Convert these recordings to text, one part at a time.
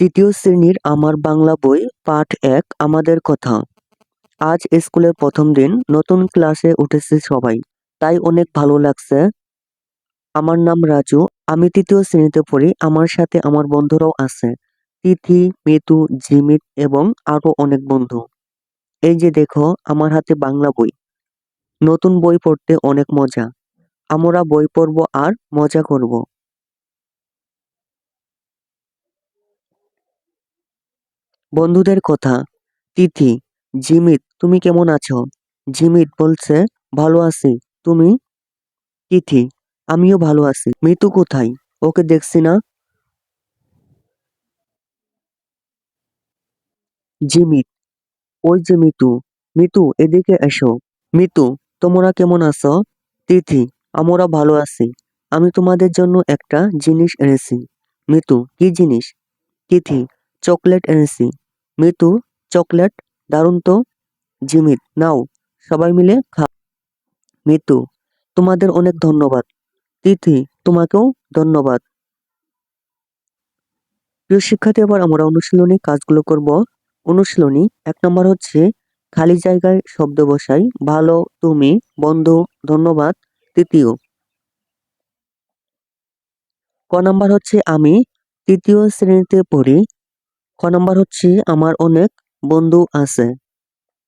তৃতীয় শ্রেণির আমার বাংলা বই, পাঠ এক, আমাদের কথা। আজ স্কুলের প্রথম দিন, নতুন ক্লাসে উঠেছে সবাই, তাই অনেক ভালো লাগছে। আমার নাম রাজু, আমি তৃতীয় শ্রেণীতে পড়ি, আমার সাথে আমার বন্ধুরাও আছে, তিথি, মিতু, জিমিত এবং আরও অনেক বন্ধু। এই যে দেখো, আমার হাতে বাংলা বই। নতুন বই পড়তে অনেক মজা। আমরা বই পড়ব আর মজা করব। বন্ধুদের কথা। তিথি, জিমিত, তুমি কেমন আছো? জিমিত বলছে, ভালো আছি। তুমি? তিথি, আমিও ভালো আছি। মিতু কোথায়? ওকে দেখছি না? জিমিত, ওই যে মিতু। মিতু, এদিকে এসো। মিতু, তোমরা কেমন আছো? তিথি, আমরা ভালো আছি। আমি তোমাদের জন্য একটা জিনিস এনেছি। মিতু, কি জিনিস? তিথি চকলেট এনেছি। মিতু চকলেট, দারুণ তো? জিমিত, নাও, সবাই মিলে খা। মিতু তোমাদের অনেক ধন্যবাদ। তিথি, তোমাকেও ধন্যবাদ। প্রিয় শিক্ষার্থী, এবার আমরা অনুশীলনী কাজগুলো করব। অনুশীলনী, এক নম্বর হচ্ছে খালি জায়গায় শব্দ বসাই। ভালো, তুমি, বন্ধু, ধন্যবাদ। তৃতীয়, ক নাম্বার হচ্ছে আমি তৃতীয় শ্রেণীতে পড়ি। খ নাম্বার হচ্ছে, আমার অনেক বন্ধু আছে।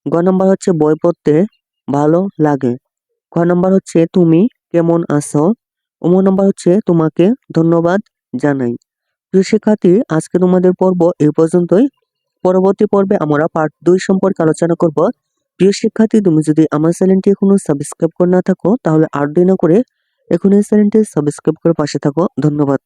গ নাম্বার হচ্ছে, বই পড়তে ভালো লাগে। খ নাম্বার হচ্ছে, তুমি কেমন আছো? অম নম্বর হচ্ছে, তোমাকে ধন্যবাদ জানাই। প্রিয় শিক্ষার্থী, আজকে তোমাদের পর্ব এই পর্যন্তই। পরবর্তী পর্বে আমরা পার্ট দুই সম্পর্কে আলোচনা করব। প্রিয় শিক্ষার্থী, তুমি যদি আমার চ্যানেলটি এখনও সাবস্ক্রাইব করে না থাকো, তাহলে আর দেরি না করে এখন এই চ্যানেলটি সাবস্ক্রাইব করে পাশে থাকো। ধন্যবাদ।